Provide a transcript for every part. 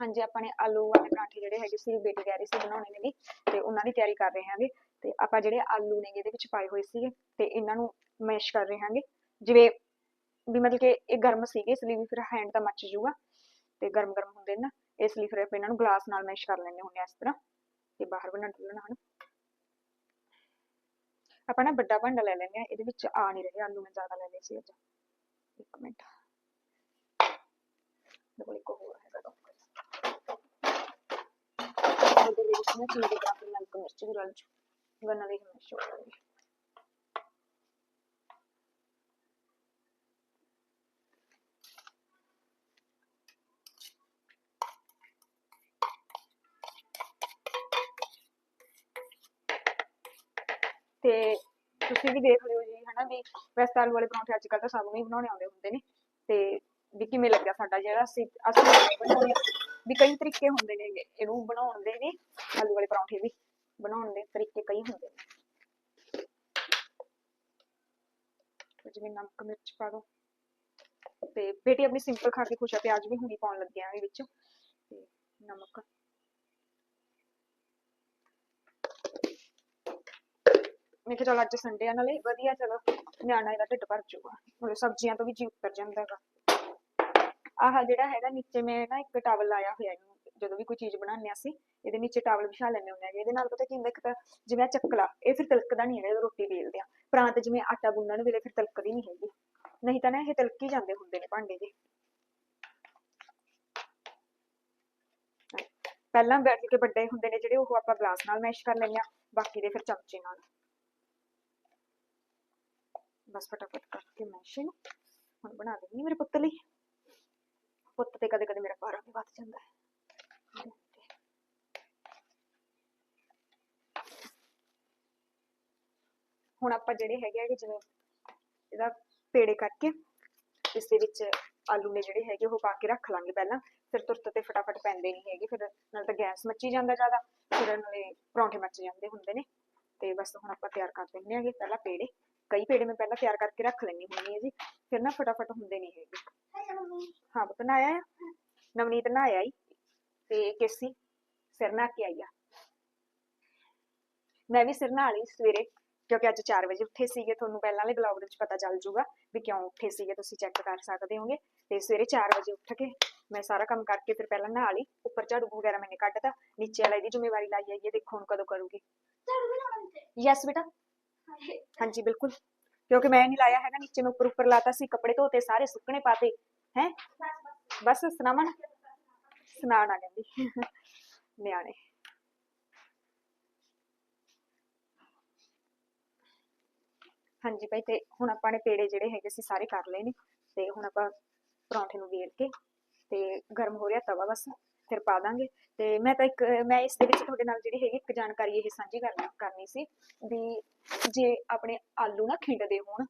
ਹਾਂਜੀ, ਆਪਾਂ ਨੇ ਆਲੂ ਵਾਲੇ ਪਰਾਂਠੇ ਜਿਹੜੇ ਹੈਗੇ ਸੀ, ਬੇਟੀ ਕਹਿ ਰਹੀ ਸੀ ਬਣਾਉਣੇ ਨੇ ਵੀ, ਤੇ ਉਹਨਾਂ ਦੀ ਤਿਆਰੀ ਕਰ ਰਹੇ ਹਾਂਗੇ। ਤੇ ਆਪਾਂ ਜਿਹੜੇ ਆਲੂ ਨੇਗੇ ਇਹਦੇ ਵਿੱਚ ਪਾਏ ਹੋਏ ਸੀਗੇ, ਤੇ ਇਹਨਾਂ ਨੂੰ ਮੈਸ਼ ਕਰ ਰਹੇ ਹਾਂਗੇ। ਜਿਵੇਂ ਵੀ ਮਤਲਬ ਕਿ ਇਹ ਗਰਮ ਸੀਗੇ, ਇਸ ਲਈ ਵੀ ਫਿਰ ਹੈਂਡ ਤਾਂ ਮੱਚ ਜੂਗਾ ਤੇ ਗਰਮ ਗਰਮ ਹੁੰਦੇ ਨਾ ਇਸ ਲਈ ਫਿਰ ਆਪਾਂ ਇਹਨਾਂ ਨੂੰ ਗਲਾਸ ਨਾਲ ਮੈਸ਼ ਕਰ ਲੈਣੇ ਹੁੰਦੇ ਆ ਇਸ ਤਰ੍ਹਾਂ। ਤੇ ਬਾਹਰ ਬਣਾ ਡੁੱਲਣਾ ਹਨ। ਆਪਾਂ ਨਾ ਵੱਡਾ ਭਾਂਡਾ ਲੈ ਲੈਂਦੇ ਆ ਇਹਦੇ ਵਿੱਚ ਆ ਨਹੀਂ ਰਹੇ, ਆਲੂ ਮੈਂ ਜ਼ਿਆਦਾ ਲੈ ਲਏ ਸੀ ਅੱਜ। ਇੱਕ ਮਿੰਟ। ਮੇਰੇ ਇੱਕ ਹੋਰ ਹੈਗਾ। ਉਹਦੇ ਵਿੱਚ ਨਾ ਚੀਨੀ ਪਾ ਕੇ ਨਮਕ ਮਿਰਚ ਵੀ ਰਲ ਜੂ ਗੰਨਾ ਦੀ ਮਿਰਚ ਹੋ ਜਾਵੇ ਤੇ ਤੁਸੀਂ ਵੀ ਦੇਖ ਲਿਓ ਜੀ, ਹਨਾ ਵੀ ਵੈਸੇ ਆਲੂ ਵਾਲੇ ਪਰੌਂਠੇ ਅੱਜ ਕੱਲ੍ਹ ਤਾਂ ਸਭ ਨੂੰ ਹੀ ਬਣਾਉਣੇ ਆਉਂਦੇ ਹੁੰਦੇ ਨੇ ਤੇ ਵੀ ਕਿਵੇਂ ਲੱਗਿਆ ਸਾਡਾ ਜਿਹੜਾ ਅਸੀਂ ਅਸੀਂ ਵੀ ਕਈ ਤਰੀਕੇ ਹੁੰਦੇ ਨੇ ਇਹਨੂੰ ਬਣਾਉਣ ਦੇ ਵੀ, ਆਲੂ ਵਾਲੇ ਪਰੌਂਠੇ ਵੀ, ਬਣਾਉਣ ਦੇ ਤਰੀਕੇ ਕਈ ਹੁੰਦੇ ਨੇ। ਜਿਵੇਂ ਨਮਕ, ਮਿਰਚ ਪਾ ਦੋ। ਤੇ ਬੇਟੀ ਆਪਣੀ ਸਿੰਪਲ ਖਾ ਕੇ ਖੁਸ਼ ਆ, ਪਿਆਜ਼ ਵੀ ਹੁਣੀ ਪਾਉਣ ਲੱਗਿਆ ਇਹ ਵਿੱਚ। ਤੇ ਨਮਕ। ਮੈਂ ਕਿਹਾ ਚਲ ਅੱਜ ਸੰਡੇ ਆ, ਨਾਲੇ ਵਧੀਆ, ਚਲੋ ਨਿਆਣਾ ਇਹਦਾ ਢਿੱਡ ਭਰ ਜਾਊਗਾ। ਮਤਲਬ ਸਬਜ਼ੀਆਂ ਤੋਂ ਵੀ ਜੀ ਉੱਤਰ ਜਾਂਦਾ ਹੈਗਾ। ਆਹ ਜਿਹੜਾ ਹੈਗਾ, ਨੀਚੇ ਮੈਂ ਨਾ ਇੱਕ ਟਾਵਲ ਲਾਇਆ ਹੋਇਆ ਇਹਨੂੰ, ਜਦੋਂ ਵੀ ਕੋਈ ਚੀਜ਼ ਬਣਾਉਂਦੇ ਹਾਂ ਅਸੀਂ, ਇਹਦੇ ਨੀਚੇ ਟਾਵਲ ਵਿਛਾ ਲੈਂਦੇ ਹੁੰਦੇ ਹੈਗੇ। ਇਹਦੇ ਨਾਲ ਪਤਾ ਕੀ ਹੁੰਦਾ, ਇੱਕ ਤਾਂ ਜਿਵੇਂ ਆਹ ਚੱਕਲਾ, ਇਹ ਫਿਰ ਤਿਲਕਦਾ ਨਹੀਂ ਹੈਗਾ ਜਦੋਂ ਰੋਟੀ ਵੇਲਦੇ ਆ ਪਰਾਂਤ ਜਿਵੇਂ ਆਟਾ ਗੁੰਨਣ ਵੇਲੇ ਫਿਰ ਤਿਲਕਦੀ ਨਹੀਂ ਹੈਗੀ। ਨਹੀਂ ਤਾਂ ਨਾ ਇਹ ਤਿਲਕ ਜਾਂਦੇ ਹੁੰਦੇ ਨੇ ਭਾਂਡੇ ਦੇ ਪਹਿਲਾਂ ਬੈਠ ਕੇ ਵੱਡੇ ਹੁੰਦੇ ਨੇ ਜਿਹੜੇ, ਉਹ ਆਪਾਂ ਗਲਾਸ ਨਾਲ ਮੈਸ਼ ਕਰ ਲੈਂਦੇ ਆ ਬਾਕੀ ਦੇ ਫਿਰ ਚਮਚੇ ਨਾਲ। ਬਸ ਫਟਾਫਟ ਕਰਕੇ ਮੈਸ਼ ਇਹਨੂੰ ਹੁਣ ਬਣਾ ਦੇਣੀ ਮੇਰੇ ਪੁੱਤ ਲਈ। ਪੁੱਤ ਤੇ ਕਦੇ ਕਦੇ ਮੇਰਾ ਭਾਰਾ ਵੀ ਵੱਧ ਜਾਂਦਾ ਹੈ। ਹੁਣ ਆਪਾਂ ਜਿਹੜੇ ਹੈਗੇ ਆ ਕਿ ਜਿਵੇਂ ਇਹਦਾ ਪੇੜੇ ਕਰਕੇ ਇਸ ਦੇ ਵਿੱਚ ਆਲੂ ਨੇ ਜਿਹੜੇ ਹੈਗੇ, ਉਹ ਪਾ ਕੇ ਰੱਖ ਲਾਂਗੇ ਪਹਿਲਾਂ। ਫਿਰ ਤੁਰਤ ਤੇ ਫਟਾਫਟ ਪੈਂਦੇ ਨਹੀਂ ਹੈਗੇ, ਫਿਰ ਨਾਲ ਤਾਂ ਗੈਸ ਮੱਚੀ ਜਾਂਦਾ ਜ਼ਿਆਦਾ, ਫਿਰ ਨਾਲੇ ਪਰੌਂਠੇ ਮੱਚ ਜਾਂਦੇ ਹੁੰਦੇ ਨੇ। ਤੇ ਬਸ ਹੁਣ ਆਪਾਂ ਤਿਆਰ ਕਰ ਲੈਂਦੇ ਆਂਗੇ ਪਹਿਲਾਂ ਪੇੜੇ। ਕਈ ਪੇੜੇ ਮੈਂ ਪਹਿਲਾਂ ਤਿਆਰ ਕਰਕੇ ਰੱਖ ਲੈਣੀ ਹੁੰਦੀ ਹੈ ਜੀ। ਫਿਰ ਨਾ ਫਟਾਫਟ ਹੁੰਦੇ ਨਹੀਂ ਹੈਗੇ। ਹਾਂ ਪੁੱਤ ਨਹਾਇਆ ਆ। ਨਵਨੀਤ ਨਹਾਇਆ ਹੀ ਤੇ ਕੇਸੀ ਸਿਰ ਨਹਾ ਕੇ ਆਈ ਆ। ਮੈਂ ਵੀ ਸਿਰ ਨਹਾ ਲਈ ਸਵੇਰੇ ਕਿਉਂਕਿ ਅੱਜ 4 ਵਜੇ ਉੱਠੇ ਸੀਗੇ। ਤੁਹਾਨੂੰ ਪਹਿਲਾਂ ਵਾਲੇ ਬਲੌਗ ਦੇ ਵਿੱਚ ਪਤਾ ਚੱਲ ਜੂਗਾ ਵੀ ਕਿਉਂ ਉੱਠੇ ਸੀਗੇ। ਤੁਸੀਂ ਚੈੱਕ ਕਰ ਸਕਦੇ ਹੋਗੇ। ਤੇ ਸਵੇਰੇ 4 ਵਜੇ ਉੱਠ ਕੇ ਮੈਂ ਸਾਰਾ ਕੰਮ ਕਰਕੇ ਫਿਰ ਪਹਿਲਾਂ ਨਹਾ ਲਈ। ਉੱਪਰ ਝਾੜੂ ਵਗੈਰਾ ਮੈंने ਕੱਢਤਾ। ਨੀਚੇ ਵਾਲਾ ਇਹਦੀ ਜ਼ਿੰਮੇਵਾਰੀ ਲਾਈ ਆਈ ਹੈ ਦੇਖੋ ਹੁਣ ਕਦੋਂ ਕਰੂਗੀ। ਯੈਸ ਬੇਟਾ। ਹਾਂਜੀ ਬਿਲਕੁਲ। ਕਿਉਂਕਿ ਮੈਂ ਨਹੀਂ ਲਾਇਆ ਹੈਗਾ, ਨੀਚੇ ਮੈਂ ਉੱਪਰ ਉੱਪਰ ਲਾਤਾ ਸੀ, ਕੱਪੜੇ ਧੋਤੇ, ਸਾਰੇ ਸੁੱਕਣੇ ਪਾਤੇ, ਹੈ? ਬਸ ਸੁਣਾਵਣ ਸੁਣਾਣਾ ਕਹਿੰਦੀ ਨਿਆਣੇ। ਹਾਂਜੀ ਭਾਈ, ਤੇ ਹੁਣ ਆਪਾਂ ਨੇ ਪੇੜੇ ਜਿਹੜੇ ਹੈਗੇ ਸੀ, ਸਾਰੇ ਕਰ ਲਏ ਨੇ, ਤੇ ਹੁਣ ਆਪਾਂ ਪਰੌਂਠੇ ਨੂੰ ਵੇਲ ਕੇ, ਤੇ ਗਰਮ ਹੋ ਰਿਹਾ ਤਵਾ ਬਸ। ਫਿਰ ਪਾ ਦਾਂਗੇ। ਤੇ ਮੈਂ ਤਾਂ ਇੱਕ, ਮੈਂ ਇਸ ਦੇ ਵਿੱਚ ਤੁਹਾਡੇ ਨਾਲ ਜਿਹੜੀ ਹੈਗੀ ਇੱਕ ਜਾਣਕਾਰੀ ਇਹ ਸਾਂਝੀ ਕਰਨੀ ਕਰਨੀ ਸੀ ਵੀ ਜੇ ਆਪਣੇ ਆਲੂ ਨਾ ਖਿੰਡਦੇ ਹੋਣ,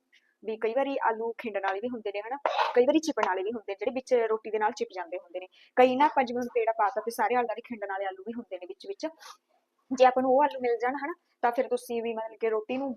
ਵੀ ਕਈ ਵਾਰੀ ਆਲੂ ਖਿੰਡਣ ਵਾਲੇ ਵੀ ਹੁੰਦੇ ਨੇ, ਹਨਾ? ਕਈ ਵਾਰੀ ਚਿਪਣ ਵਾਲੇ ਵੀ ਹੁੰਦੇ ਨੇ, ਜਿਹੜੇ ਵਿੱਚ ਰੋਟੀ ਦੇ ਨਾਲ ਚਿਪ ਜਾਂਦੇ ਹੁੰਦੇ ਨੇ। ਕਈ ਨਾ ਆਪਾਂ ਜਿਵੇਂ ਹੁਣ ਪੇੜਾ ਪਾਤਾ ਤੇ ਸਾਰੇ ਆਲੂ ਦੇ ਖਿੰਡਣ ਵਾਲੇ ਆਲੂ ਵੀ ਹੁੰਦੇ ਨੇ ਵਿੱਚ ਵਿੱਚ ਜੇ ਆਪਾਂ ਨੂੰ ਉਹ ਆਲੂ ਮਿਲ ਜਾਣ, ਹਨਾ, ਤਾਂ ਫਿਰ ਤੁਸੀਂ ਵੀ ਮਤਲਬ ਕਿ ਰੋਟੀ ਨੂੰ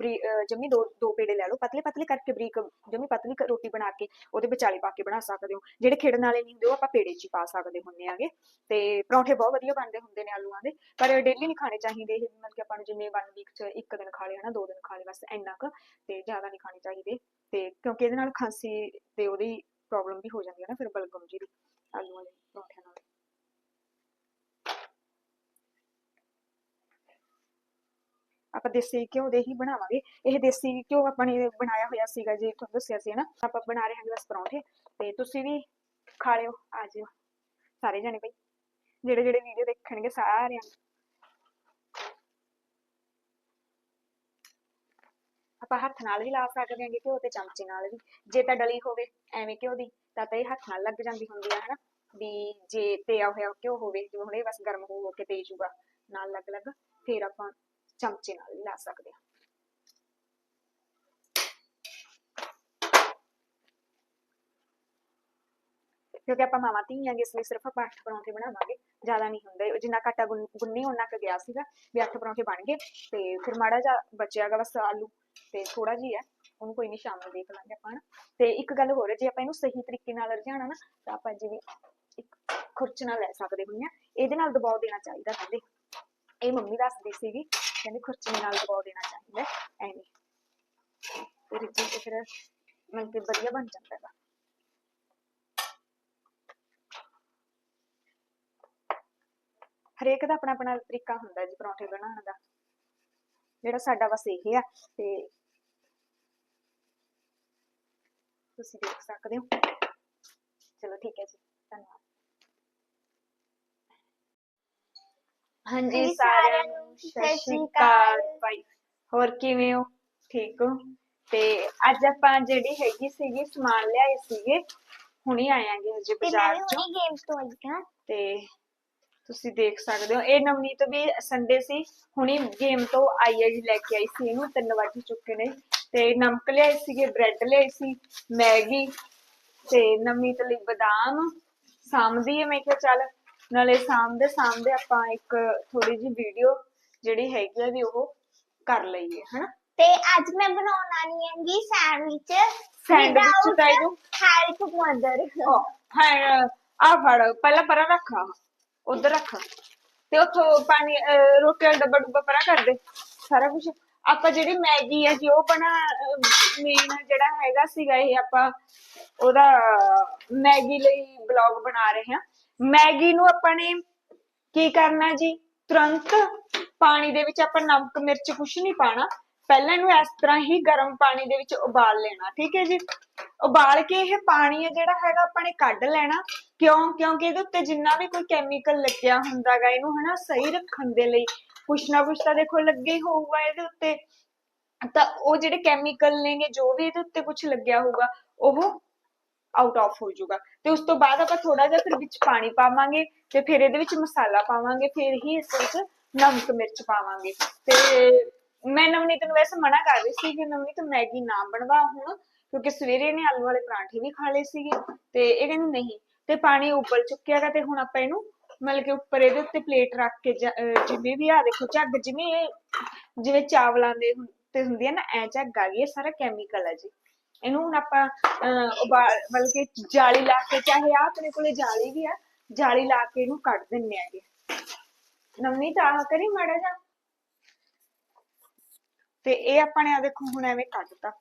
ਜਮੀ ਦੋ ਦੋ ਪੇੜੇ ਲੈ ਲਓ, ਪਤਲੇ ਪਤਲੇ ਕਰਕੇ ਬਰੀਕ, ਜਮੀ ਪਤਲੀ ਰੋਟੀ ਬਣਾ ਕੇ ਉਹਦੇ ਵਿਚਾਲੇ ਪਾ ਕੇ ਬਣਾ ਸਕਦੇ ਹੋ। ਜਿਹੜੇ ਖਿੜਨ ਵਾਲੇ ਨਹੀਂ ਹੁੰਦੇ, ਉਹ ਆਪਾਂ ਪੇੜੇ 'ਚ ਪਾ ਸਕਦੇ ਹੁੰਦੇ ਆਗੇ ਤੇ ਪਰੌਂਠੇ ਬਹੁਤ ਵਧੀਆ ਬਣਦੇ ਹੁੰਦੇ ਨੇ ਆਲੂਆਂ ਦੇ, ਪਰ ਡੇਲੀ ਨਹੀਂ ਖਾਣੇ ਚਾਹੀਦੇ ਇਹ, ਮਤਲਬ ਕਿ ਆਪਾਂ ਨੂੰ ਜਿਵੇਂ ਵਨ ਵੀਕ 'ਚ ਇੱਕ ਦਿਨ ਖਾ ਲਏ, ਹਨਾ, ਦੋ ਦਿਨ ਖਾ ਲਏ, ਬਸ ਇੰਨਾ ਕੁ, ਤੇ ਜ਼ਿਆਦਾ ਨਹੀਂ ਖਾਣੇ ਚਾਹੀਦੇ। ਤੇ ਕਿਉਂਕਿ ਇਹਦੇ ਨਾਲ ਖਾਂਸੀ ਤੇ ਉਹਦੀ ਪ੍ਰੋਬਲਮ ਵੀ ਹੋ ਜਾਂਦੀ ਹੈ ਨਾ, ਫਿਰ ਬਲਗਮ ਜੀ ਦੀ ਆਲੂਆਂ ਦੇ ਪਰੌਂਠਿਆਂ ਨਾਲ। ਆਪਾਂ ਦੇਸੀ ਘਿਓ ਦੇ ਹੀ ਬਣਾਵਾਂਗੇ। ਇਹ ਦੇਸੀ ਘਿਓ ਆਪਾਂ ਨੇ ਬਣਾਇਆ ਹੋਇਆ ਸੀਗਾ ਜੀ, ਤੁਹਾਨੂੰ ਦੱਸਿਆ ਸੀ ਨਾ ਆਪਾਂ ਬਣਾ ਰਹੇ ਹਾਂ ਬਸ ਪਰੌਂਠੇ। ਤੇ ਤੁਸੀਂ ਵੀ ਖਾ ਲਿਓ, ਆ ਜਿਓ। ਸਾਰੇ ਜਣੇ ਬਈ, ਜਿਹੜੇ ਜਿਹੜੇ ਵੀਡੀਓ ਦੇਖਣਗੇ ਸਾਰਿਆਂ ਨੂੰ। ਆਪਾਂ ਹੱਥ ਨਾਲ ਵੀ ਲਾ ਸਕਦੇ ਹਾਂ ਘਿਓ ਤੇ ਚਮਚੇ ਨਾਲ ਵੀ। ਜੇ ਤਾਂ ਡਲੀ ਹੋਵੇ ਐਵੇਂ ਘਿਓ ਦੀ, ਤਾਂ ਤਾਂ ਇਹ ਹੱਥ ਨਾਲ ਲੱਗ ਜਾਂਦੀ ਹੁੰਦੀ ਆ, ਹਨਾ? ਵੀ ਜੇ ਤਿਆ ਹੋਇਆ ਘਿਓ ਹੋਵੇ, ਜਿਵੇਂ ਹੁਣ ਇਹ ਬਸ ਗਰਮ ਹੋ ਕੇ ਤੇ ਜੂਗਾ ਨਾਲ ਲੱਗ ਲੱਗ ਫਿਰ ਆਪਾਂ ਚਮਚੇ ਨਾਲ ਵੀ ਲਾ ਸਕਦੇ ਹਾਂ ਕਿਉਂਕਿ ਆਪਾਂ ਮਾਵਾਂ ਧੀਆਂਗੇ ਇਸ ਲਈ ਸਿਰਫ ਆਪਾਂ ਅੱਠ ਪਰੌਂਠੇ ਬਣਾਵਾਂਗੇ ਜ਼ਿਆਦਾ ਨਹੀਂ ਹੁੰਦੇ ਜਿੰਨਾ ਘਾਟਾ ਗੁੰਨ- ਉਹਨਾਂ ਕ ਗਿਆ ਸੀਗਾ ਵੀ ਅੱਠ ਪਰੌਂਠੇ ਬਣ ਗਏ ਤੇ ਫਿਰ ਮਾੜਾ ਜਿਹਾ ਬਚਿਆਗਾ ਬਸ ਆਲੂ ਤੇ ਥੋੜਾ ਜਿਹਾ ਹੈ ਉਹਨੂੰ ਕੋਈ ਨਹੀਂ ਸ਼ਾਮ ਨੂੰ ਦੇਖ ਲਾਂਗੇ ਆਪਾਂ ਤੇ ਇੱਕ ਗੱਲ ਹੋਰ ਹੈ ਜੇ ਆਪਾਂ ਇਹਨੂੰ ਸਹੀ ਤਰੀਕੇ ਨਾਲ ਰਝਾਣਾ ਨਾ ਤਾਂ ਆਪਾਂ ਜਿਵੇਂ ਇੱਕ ਨਾਲ ਲੈ ਸਕਦੇ ਹੁੰਦੇ ਆ ਇਹਦੇ ਨਾਲ ਦਬਾਅ ਦੇਣਾ ਚਾਹੀਦਾ ਕਹਿੰਦੇ ਇਹ ਮੰਮੀ ਦੱਸਦੀ ਸੀਗੀ ਕਹਿੰਦੇ ਖੁਰਚਣੇ ਨਾਲ ਦਬਾਅ ਦੇਣਾ ਚਾਹੀਦਾ ਐਵੇਂ ਤੇ ਰਿੱਝੇ ਤੇ ਫਿਰ ਮਤਲਬ ਕਿ ਵਧੀਆ ਬਣ ਜਾਂਦਾ ਹੈਗਾ ਹਰੇਕ ਦਾ ਆਪਣਾ ਆਪਣਾ ਤਰੀਕਾ ਹੁੰਦਾ ਜੀ ਪਰੌਂਠੇ ਬਣਾਉਣ ਦਾ ਜਿਹੜਾ ਸਾਡਾ ਬਸ ਇਹ ਆ ਤੇ ਤੁਸੀਂ ਦੇਖ ਸਕਦੇ ਹੋ ਚਲੋ ਠੀਕ ਹੈ ਜੀ ਧੰਨਵਾਦ ਹਾਂਜੀ ਸਾਰਿਆਂ ਨੂੰ ਸਤਿ ਸ਼੍ਰੀ ਅਕਾਲ। ਭਾਈ। ਹੋਰ ਕਿਵੇਂ ਹੋ? ਠੀਕ ਹੋ? ਤੇ ਅੱਜ ਆਪਾਂ ਜਿਹੜੀ ਹੈਗੀ ਸੀਗੀ ਸਮਾਨ ਲਿਆਏ ਸੀਗੇ ਹੁਣੀ ਆਇਆਂਗੇ ਹਜੇ ਤੇ ਮੈਂ ਬਾਜ਼ਾਰ ਵੀ ਚੋਂ। ਹੁਣੀ ਗੇਮਸ ਤੋਂ ਆਈ ਹਾਂ। ਤੇ ਤੁਸੀਂ ਦੇਖ ਸਕਦੇ ਹੋ ਇਹ ਨਵਨੀਤ ਵੀ ਸੰਡੇ ਸੀ ਹੁਣੀ ਗੇਮ ਤੋਂ ਆਈ ਹੈ ਜੀ ਲੈ ਕੇ ਆਈ ਸੀ ਇਹਨੂੰ ਤਿੰਨ ਵੱਜ ਚੁੱਕੇ ਨੇ। ਤੇ ਨਮਕ ਲਿਆਏ ਸੀਗੇ ਬ੍ਰੈਡ ਲਿਆਏ ਸੀ ਮੈਗੀ ਤੇ ਨਵਨੀਤ ਲਈ ਬਦਾਮ। ਸਾਂਭਦੀ ਹੈ ਮੈਂ ਕਿਹਾ ਚੱਲ। ਨਾਲੇ ਸਾਂਭਦੇ ਸਾਂਭਦੇ ਆਪਾਂ ਇੱਕ ਥੋੜੀ ਜਿਹੀ ਵੀਡੀਓ ਜਿਹੜੀ ਹੈਗੀ ਆ ਵੀ ਉਹ ਕਰ ਲਈਏ ਹਨਾ? ਤੇ ਅੱਜ ਮੈਂ ਬਣਾਉਣ ਆਣੀ ਹੈਗੀ ਸੈਂਡਵਿਚ। ਤਾਂ ਇਹਨੂੰ- ਹੈਲਪ ਮਦਰ ਹਾਂ ਆ ਫੜ ਪਹਿਲਾਂ ਪਰਾਂ ਰੱਖ ਉਧਰ ਰੱਖ। ਤੇ ਉਥੋਂ ਪਾਣੀ ਰੋਟੀ ਵਾਲਾ ਡੱਬਾ ਡੁੱਬਾ ਪਰਾਂ ਕਰ ਦੇ ਸਾਰਾ ਕੁਝ ਆਪਾਂ ਜਿਹੜੀ ਮੈਗੀ ਹੈ ਜੀ ਉਹ ਬਣਾ ਮੇਨ ਜਿਹੜਾ ਹੈਗਾ ਸੀਗਾ ਇਹ ਆਪਾਂ ਉਹਦਾ ਮੈਗੀ ਲਈ ਬਲੌਗ ਬਣਾ ਰਹੇ ਹਾਂ। ਮੈਗੀ ਨੂੰ ਆਪਾਂ ਨੇ ਕੀ ਕਰਨਾ ਜੀ? ਤੁਰੰਤ ਪਾਣੀ ਦੇ ਵਿੱਚ ਆਪਾਂ ਨਮਕ, ਮਿਰਚ ਕੁਛ ਨਹੀਂ ਪਾਣਾ ਪਹਿਲਾਂ ਇਹਨੂੰ ਇਸ ਤਰ੍ਹਾਂ ਹੀ ਗਰਮ ਪਾਣੀ ਦੇ ਵਿੱਚ ਉਬਾਲ ਲੈਣਾ, ਠੀਕ ਹੈ ਜੀ? ਉਬਾਲ ਕੇ ਇਹ ਪਾਣੀ ਹੈ ਜਿਹੜਾ ਹੈਗਾ ਆਪਾਂ ਨੇ ਕੱਢ ਲੈਣਾ। ਕਿਉਂ? ਕਿਉਂਕਿ ਇਹਦੇ ਉੱਤੇ ਜਿੰਨਾ ਵੀ ਕੋਈ ਕੈਮੀਕਲ ਲੱਗਿਆ ਹੁੰਦਾਗਾ ਇਹਨੂੰ ਹਨਾ ਸਹੀ ਰੱਖਣ ਦੇ ਲਈ ਕੁਛ ਨਾ ਕੁਛ ਤਾਂ ਦੇਖੋ ਲੱਗੇ ਹੀ ਹੋਊਗਾ ਇਹਦੇ ਉੱਤੇ। ਤਾਂ ਉਹ ਜਿਹੜੇ ਕੈਮੀਕਲ ਨੇਗੇ, ਜੋ ਵੀ ਇਹਦੇ ਉੱਤੇ ਕੁਝ ਲੱਗਿਆ ਹੋਊਗਾ, ਉਹ ਆਊਟ ਆਫ ਹੋ ਜਾਊਗਾ। ਤੇ ਉਸ ਤੋਂ ਬਾਅਦ ਆਪਾਂ ਥੋੜਾ ਜਿਹਾ ਫਿਰ ਵਿੱਚ ਪਾਣੀ ਪਾਵਾਂਗੇ ਤੇ ਫਿਰ ਇਹਦੇ ਵਿੱਚ ਮਸਾਲਾ ਪਾਵਾਂਗੇ, ਫਿਰ ਹੀ ਇਸ ਵਿੱਚ ਨਮਕ ਮਿਰਚ ਪਾਵਾਂਗੇ। ਤੇ ਮੈਂ ਨਵਨੀਤ ਨੂੰ ਵੈਸੇ ਮਨਾ ਕਰ ਰਹੀ ਸੀ ਕਿ ਨਵਨੀਤ ਮੈਗੀ ਨਾ ਬਣਵਾ ਹੁਣ, ਕਿਉਂਕਿ ਸਵੇਰੇ ਇਹਨੇ ਆਲੂ ਵਾਲੇ ਪਰਾਂਠੇ ਵੀ ਖਾ ਲਏ ਸੀਗੇ ਤੇ ਇਹ ਕਹਿੰਦੀ ਨਹੀਂ, ਤੇ ਪਾਣੀ ਉਬਲ ਚੁੱਕਿਆ ਹੈਗਾ ਤੇ ਹੁਣ ਆਪਾਂ ਇਹਨੂੰ ਮਤਲਬ ਕਿ ਉੱਪਰ ਇਹਦੇ ਉੱਤੇ ਪਲੇਟ ਰੱਖ ਕੇ ਜਿਵੇਂ ਵੀ ਆ ਦੇਖੋ ਝੱਗ ਜਿਵੇਂ ਜਿਵੇਂ ਚਾਵਲਾਂ ਦੇ ਤੇ ਹੁੰਦੀ ਹੈ ਨਾ, ਐ ਝੱਗ ਆ ਗਈ, ਇਹ ਸਾਰਾ ਕੈਮੀਕਲ ਹੈ ਜੀ। ਇਹਨੂੰ ਹੁਣ ਆਪਾਂ ਉਬਾਲ, ਮਤਲਬ ਜਾਲੀ ਲਾ ਕੇ, ਚਾਹੇ ਆ ਆਪਣੇ ਕੋਲੇ ਜਾਲੀ ਵੀ ਆ, ਜਾਲੀ ਲਾ ਕੇ ਇਹਨੂੰ ਕੱਢ ਦਿੰਨੇ ਆਗੇ ਨਵਨੀਤ, ਆਹ ਕਰੀ ਮਾੜਾ ਜਾ ਤੇ ਇਹ ਆਪਾਂ ਨੇ ਆ ਦੇਖੋ, ਹੁਣ ਐਵੇਂ ਕੱਢਤਾ।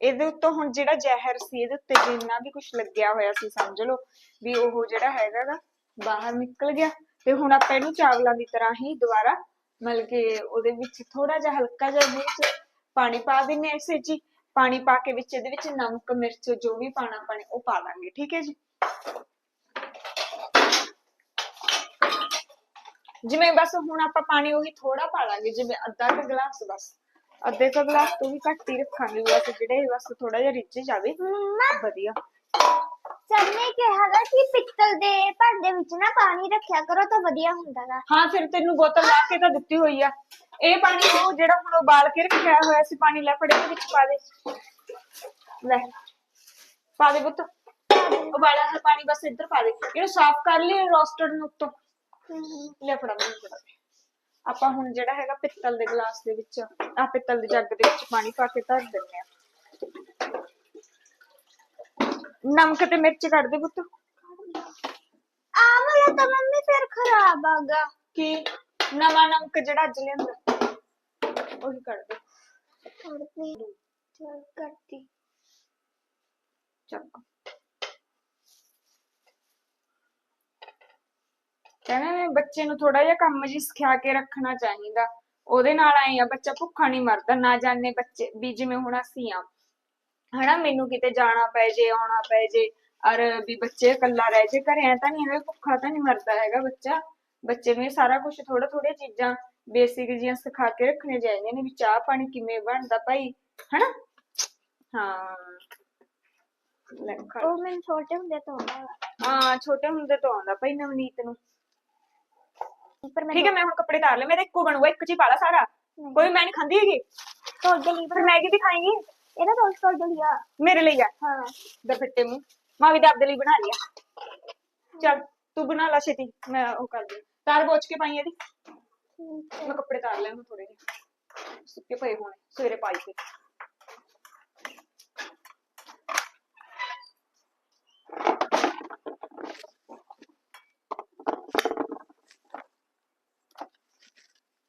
ਇਹਦੇ ਉੱਤੋਂ ਹੁਣ ਜਿਹੜਾ ਜ਼ਹਿਰ ਸੀ, ਇਹਦੇ ਉੱਤੇ ਜਿੰਨਾ ਵੀ ਕੁਝ ਲੱਗਿਆ ਹੋਇਆ ਸੀ, ਸਮਝ ਲਓ, ਵੀ ਉਹ ਜਿਹੜਾ ਹੈਗਾ ਗਾ, ਬਾਹਰ ਨਿਕਲ ਗਿਆ। ਤੇ ਹੁਣ ਆਪਾਂ ਇਹਨੂੰ ਚਾਵਲਾਂ ਦੀ ਤਰ੍ਹਾਂ ਹੀ ਦੁਬਾਰਾ, ਮਤਲਬ ਕਿ ਉਹਦੇ ਵਿੱਚ ਥੋੜਾ ਜਿਹਾ ਹਲਕਾ ਜਿਹਾ ਇਹਦੇ ਵਿੱਚ ਪਾਣੀ ਪਾ ਦਿੰਨੇ ਆ ਇਸੇ 'ਚ ਪਾਣੀ ਪਾ ਕੇ ਵਿੱਚ ਇਹਦੇ ਵਿੱਚ ਨਮਕ, ਮਿਰਚ, ਜੋ ਵੀ ਪਾਣਾ ਆਪਾਂ ਨੇ ਉਹ ਪਾ ਦਾਂਗੇ, ਠੀਕ ਹੈ ਜੀ। ਜਿਵੇਂ ਬਸ ਹੁਣ ਆਪਾਂ ਪਾਣੀ ਉਹੀ ਥੋੜਾ ਪਾ ਲਾਂਗੇ, ਜਿਵੇਂ ਅੱਧਾ ਕੁ ਗਲਾਸ ਬਸ। ਅੱਧੇ ਕੁ ਗਲਾਸ ਤੋਂ ਵੀ ਘੱਟ ਹੀ ਰੱਖਾਂਗੇ, ਬਸ ਜਿਹੜੇ ਬਸ ਥੋੜਾ ਜਿਹਾ ਰਿੱਝ ਜਾਵੇ, ਵਧੀਆ। ਸਰ ਨੇ ਕਿਹਾ ਗਾ ਕਿ ਪਿੱਤਲ ਦੇ ਭਾਂਡੇ ਵਿੱਚ ਨਾ ਪਾਣੀ ਰੱਖਿਆ ਕਰੋ ਤਾਂ ਵਧੀਆ ਹੁੰਦਾ ਗਾ। ਹਾਂ ਫਿਰ ਤੈਨੂੰ ਬੋਤਲ ਲਾ ਕੇ ਤਾਂ ਦਿੱਤੀ ਹੋਈ ਆ। ਇਹ ਪਾਣੀ ਉਹ ਜਿਹੜਾ ਹੁਣ ਉਬਾਲ ਕੇ ਰੱਖਿਆ ਹੋਇਆ ਸੀ ਪਾਣੀ ਲੈ ਫੜੇ ਦੇ ਵਿੱਚ ਪਾ ਦੇ। ਲੈ ਪਾ ਦੇ ਪੁੱਤ। ਉਬਾਲਿਆ ਹੋਇਆ ਪਾਣੀ ਬਸ ਇੱਧਰ ਪਾ ਦੇ। ਇਹਨੂੰ ਸਾਫ਼ ਕਰ ਲਈ ਰੋਸਟਡ ਨੂੰ ਉੱਤੋਂ। ਲੈ ਫੜਾ ਮੈਨੂੰ ਫੜਾ ਦੇ। ਆਪਾਂ ਹੁਣ ਜਿਹੜਾ ਹੈਗਾ ਪਿੱਤਲ ਦੇ ਗਲਾਸ ਦੇ ਵਿੱਚ ਆ ਪਿੱਤਲ ਦੇ ਜੱਗ ਦੇ ਵਿੱਚ ਪਾਣੀ ਪਾ ਕੇ ਧਰ ਦਿੰਨੇ ਆ। ਨਮਕ ਤੇ ਮਿਰਚ ਕੱਢ ਦੇ ਪੁੱਤ। ਆ ਵਾਲਾ ਤਾਂ ਮੰਮੀ ਫਿਰ ਖਰਾਬ ਆਗਾ। ਕੀ? ਨਵਾਂ ਨਮਕ ਜਿਹੜਾ ਅੱਜ ਲਿਆਂਦਾ। ਉਹੀ ਕੱਢ ਦੇ। ਕਰਦੀ ਚਲ ਕਰਦੀ। ਚੱਕ ਕਹਿੰਦੇ ਨੇ ਬੱਚੇ ਨੂੰ ਥੋੜਾ ਜਿਹਾ ਕੰਮ ਜੀ ਸਿਖਾ ਕੇ ਰੱਖਣਾ ਚਾਹੀਦਾ। ਉਹਦੇ ਨਾਲ ਆਏ ਆ ਬੱਚਾ ਭੁੱਖਾ ਨਹੀਂ ਮਰਦਾ ਨਾ ਜਾਣੇ ਬੱਚੇ ਵੀ ਜਿਵੇਂ ਹੁਣ ਅਸੀਂ ਆ। ਹਨਾ ਮੈਨੂੰ ਕਿਤੇ ਜਾਣਾ ਪੈ ਜੇ ਆਉਣਾ ਪੈ ਜੇ ਔਰ ਵੀ ਬੱਚੇ ਇਕੱਲਾ ਰਹਿ ਜੇ ਘਰੇ ਐ ਤਾਂ ਨਹੀਂ ਹੈਗਾ ਭੁੱਖਾ ਤਾਂ ਨਹੀਂ ਮਰਦਾ ਹੈਗਾ ਬੱਚਾ। ਬੱਚੇ ਨੂੰ ਇਹ ਸਾਰਾ ਕੁਝ ਥੋੜਾ ਥੋੜ੍ਹੀਆਂ ਚੀਜ਼ਾਂ ਬੇਸਿਕ ਜੀਆਂ ਸਿਖਾ ਕੇ ਰੱਖਣੀਆਂ ਚਾਹੀਦੀਆਂ ਨੇ ਵੀ ਚਾਹ ਪਾਣੀ ਕਿਵੇਂ ਬਣਦਾ ਭਾਈ ਹਨਾ? ਹਾਂ। ਲੈ ਖਾ। ਉਹ ਮੈਨੂੰ ਛੋਟੇ ਹੁੰਦੇ ਤੋਂ ਆਉਂਦਾ। ਹਾਂ ਛੋਟੇ ਹੁੰਦੇ ਤੋਂ ਆਉਂਦਾ ਭਾਈ ਨਵਨੀਤ ਨੂੰ। ਪਰ ਮੈਂ ਠੀਕ ਹੈ ਮੈਂ ਹੁਣ ਕੱਪੜੇ ਤਾਰ ਲੈ ਮੇਰਾ ਇੱਕੋ ਬਣੂਗਾ ਇੱਕ ਚ ਹੀ ਪਾ ਲਾ ਸਾਰਾ। ਕੋਈ ਮੈਂ ਨਹੀਂ ਖਾਂਦੀ ਹੈਗੀ। ਤੁਹਾਡੇ ਲਈ ਫਿਰ ਮੈਗੀ ਵੀ ਖਾਏਂਗੀ ਇਹਦਾ ਤਾਂ ਉਸ ਕੋਲ ਦਲੀਆ मेरे लिए आ ਹਾਂ दपट्टे मुँह माँ भी तो आप दली बना लिया चल तू बना ला छेती मैं वो कर दी तार पोच के पाई ਇਹਦੀ ਠੀਕ ਹੈ। ਮੈਂ ਕੱਪੜੇ ਤਾਰ ਲੈਣ ਨੂੰ ਥੋੜੇ ਜਿਹੇ ਸੁੱਕੇ ਪਏ ਹੋਣੇ ਸਵੇਰੇ ਪਾਈ ਸੀ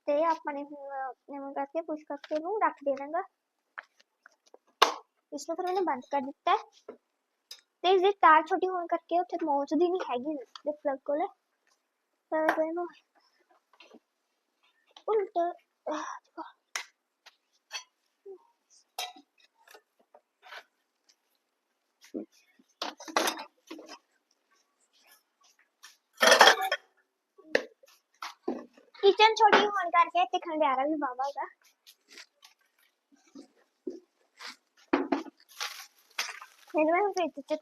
ਤੇ ਆਪਾਂ ਨੇ ਹੁਣ ਆਪਣੇ ਨੂੰ ਕਰਕੇ ਪੁਸ਼ ਕਰਕੇ ਨੂੰ ਰੱਖ ਦੇਣਾਗਾ ਇਸ ਨੂੰ ਫਿਰ ਮੈंने ਬੰਦ ਕਰ ਦਿੱਤਾ ਹੈ ਤੇ ਇਸ ਦੀ ਤਾਰ ਛੋਟੀ ਹੋਣ ਕਰਕੇ ਉੱਥੇ ਪਹੁੰਚਦੀ ਨਹੀਂ ਹੈਗੀ ਦੇ ਪਲੱਗ ਕੋਲੇ ਤਾਂ ਫਿਰ ਇਹਨੂੰ ਉਲਟ ਆਹ, ਦੇਖੋ। ਕਿਚਨ ਛੋਟੀ ਹੋਣ ਕਰਕੇ ਤੇ ਖੰਡਿਆਰਾ ਵੀ ਬਾਬਾ ਦਾ ਮੈਨੂੰ ਮੈਂ ਫ੍ਰਿਜ ਚ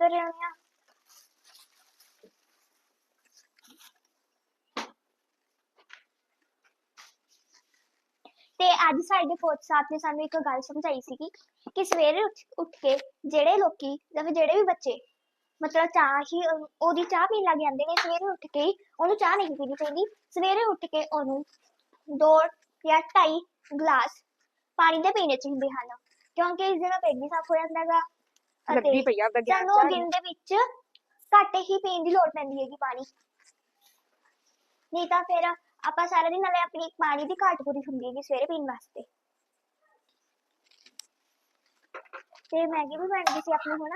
ਤੇ ਅੱਜ ਸਾਡੇ ਕੋਚ ਸਾਹਿਬ ਨੇ ਸਾਨੂੰ ਇੱਕ ਗੱਲ ਸਮਝਾਈ ਸੀਗੀ ਕਿ ਸਵੇਰੇ ਉੱਠ ਉੱਠ ਕੇ ਜਿਹੜੇ ਲੋਕੀ, ਜਾਂ ਜਿਹੜੇ ਵੀ ਬੱਚੇ, ਮਤਲਬ ਚਾਹ ਹੀ, ਉਹਦੀ ਚਾਹ ਪੀਣ ਲੱਗ ਜਾਂਦੇ ਨੇ, ਸਵੇਰੇ ਉੱਠ ਕੇ ਉਹਨੂੰ ਚਾਹ ਨਹੀਂ ਪੀਣੀ ਚਾਹੀਦੀ। ਸਵੇਰੇ ਉੱਠ ਕੇ ਉਹਨੂੰ ਦੋ ਜਾਂ ਢਾਈ ਗਲਾਸ ਪਾਣੀ ਦੇ ਪੀਣੇ ਚਾਹੀਦੇ ਹਨ। ਕਿਉਂਕਿ ਇਸ ਦੇ ਨਾਲ ਪੇਟ ਵੀ ਸਾਫ਼ ਹੋ ਜਾਂਦਾ ਹੈਗਾ ਲੱਗੀ ਅਤੇ ਪਈ ਆ ਉਹਦਾ ਗਿਆਨ ਸਾਨੂੰ ਝਾੜਨ। ਦਿਨ ਦੇ ਵਿੱਚ ਘੱਟ ਹੀ ਪੀਣ ਦੀ ਲੋੜ ਪੈਂਦੀ ਹੈਗੀ ਪਾਣੀ। ਨਹੀਂ ਤਾਂ ਫਿਰ ਆਪਾਂ ਸਾਰਾ ਦਿਨ ਨਾਲੇ ਆਪਣੀ ਪਾਣੀ ਦੀ ਘਾਟ ਪੂਰੀ ਹੁੰਦੀ ਹੈਗੀ ਸਵੇਰੇ ਪੀਣ ਵਾਸਤੇ। ਤੇ ਮੈਗੀ ਵੀ ਬਣ ਗਈ ਸੀ ਆਪਣੀ ਹੁਣ।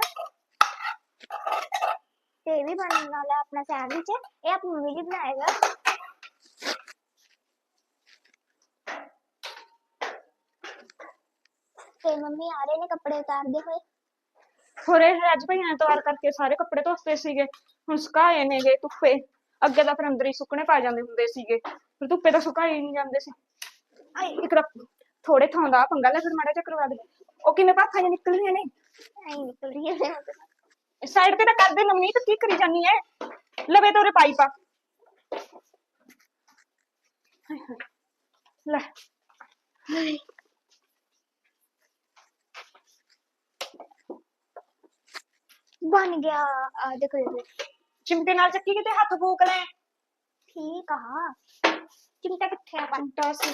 ਤੇ ਇਹ ਵੀ ਬਣਨ ਵਾਲਾ ਆਪਣਾ ਸੈਂਡਵਿਚ ਇਹ ਆਪਣੀ ਮੰਮੀ ਜੀ ਬਣਾਏਗਾ। ਤੇ ਮੰਮੀ ਆ ਰਹੇ ਨੇ ਕੱਪੜੇ ਉਤਾਰਦੇ ਹੋਏ। ਹੋਰੇ ਅੱਜ ਭਾਈ ਐਤਵਾਰ ਕਰਕੇ ਸਾਰੇ ਕੱਪੜੇ ਧੋਤੇ ਸੀਗੇ ਹੁਣ ਸੁਕਾਏ ਨੇਗੇ ਧੁੱਪੇ। ਅੱਗੇ ਤਾਂ ਫਿਰ ਅੰਦਰ ਹੀ ਸੁੱਕਣੇ ਪਾ ਜਾਂਦੇ ਹੁੰਦੇ ਸੀਗੇ ਫਿਰ ਧੁੱਪੇ ਤਾਂ ਸੁਕਾਏ ਹੀ ਨਹੀਂ ਜਾਂਦੇ ਸੀ। ਆਈ ਇੱਕ ਤਾਂ ਥੋੜੇ ਥਾਂ ਦਾ ਪੰਗਾ ਲੈ ਫਿਰ ਮਾੜਾ ਜਿਹਾ ਕਰਵਾ ਦੇ। ਉਹ ਕਿਵੇਂ ਪਾਖਾਂ ਜਿਹੀਆਂ ਨਿਕਲੀਆਂ ਨੇ? ਐਂ ਨਿਕਲ ਰਹੀ ਹੈ ਸਾਈਡ ਤੇ ਤਾਂ ਕਰਦੇ ਨਵਨੀਤ ਕੀ ਕਰੀ ਜਾਨੀ ਐ? ਲਵੇ ਤੋਰੇ ਪਾਈਪ। ਆ ਹਾਏ। ਹਾਏ। ਬਣ ਗਿਆ। ਆ ਦੇਖੋ ਦੇਖੋ ਚਿਮਟੇ ਨਾਲ ਚੱਕੀ ਕਿਤੇ ਹੱਥ ਫੂਕ ਲੈ। ਠੀਕ ਆ। ਚਿਮਟਾ ਕਿੱਥੇ ਆ? ਚਿਮਟਾ ਸੀ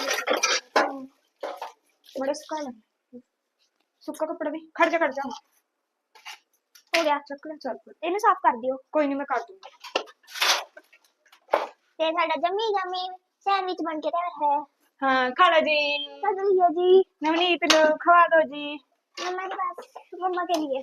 ਬੜਾ ਸੁੱਕਾ ਲੈ ਸੁੱਕਾ ਕੱਪੜਾ ਵੀ। ਖੜ ਜਾ ਖੜ ਜਾ। ਹੋ ਗਿਆ। ਚੱਕ ਲੈ ਚੱਲ ਇਹਨੂੰ ਸਾਫ਼ ਕਰ ਦਿਓ। ਕੋਈ ਨਹੀਂ ਮੈਂ ਕਰ ਦੂੰਗੀ। ਤੇ ਸਾਡਾ ਜੰਮੀ ਜੰਮੀ ਸੈਂਡਵਿਚ ਬਣ ਕੇ ਤਿਆਰ ਹੈ। ਹਾਂ ਖਾ ਲਓ ਜੀ। ਖਾ ਲਓ ਜੀ। ਨਵਨੀਤ ਨੂੰ ਖਵਾ ਦਿਓ ਜੀ। ਮੰਮਾ ਦੇ ਪਾਸ ਮੰਮਾ ਕੇ ਲਈ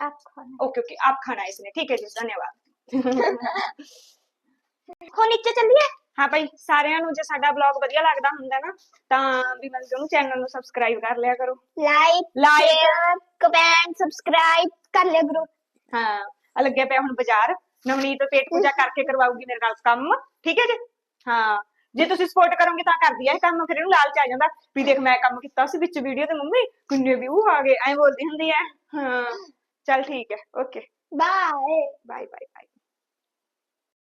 आप खाना ओके ओके आप खाना है इसने ठीक है जी धन्यवाद हो नीचे चलिए ਹਾਂ ਭਾਈ ਸਾਰਿਆਂ ਨੂੰ ਜੇ ਸਾਡਾ ਬਲੌਗ ਵਧੀਆ ਲੱਗਦਾ ਹੁੰਦਾ ਨਾ ਤਾਂ ਵੀ ਮਤਲਬ ਕਿ ਉਹਨੂੰ ਚੈਨਲ ਨੂੰ ਸਬਸਕ੍ਰਾਈਬ ਕਰ ਲਿਆ ਕਰੋ like Like. Share comment subscribe कर लिया करो ਹਾਂ ਆ ਲੱਗਿਆ ਪਿਆ ਹੁਣ ਬਾਜ਼ਾਰ ਨਵਨੀਤ ਪੇਟ ਪੂਜਾ ਕਰਕੇ ਕਰਵਾਉਗੀ ਮੇਰੇ ਨਾਲ ਕੰਮ ਠੀਕ ਹੈ ਜੀ ਹਾਂ ਜੇ ਤੁਸੀਂ ਸਪੋਰਟ ਕਰੋਗੇ ਤਾਂ ਕਰਦੀ ਹੈ ਇਹ ਕੰਮ ਫਿਰ ਇਹਨੂੰ ਲਾਲਚ ਆ ਜਾਂਦਾ ਵੀ ਦੇਖ ਮੈਂ ਕੰਮ ਕੀਤਾ ਸੀ ਵਿੱਚ ਵੀਡੀਓ ਤੇ ਮੰਮੀ ਕਿੰਨੇ ਵਿਊ ਆ ਗਏ ਐਂ ਬੋਲਦੀ ਹੁੰਦੀ ਹੈ ਹਾਂ ਚੱਲ ਠੀਕ ਹੈ okay. Bye bye bye bye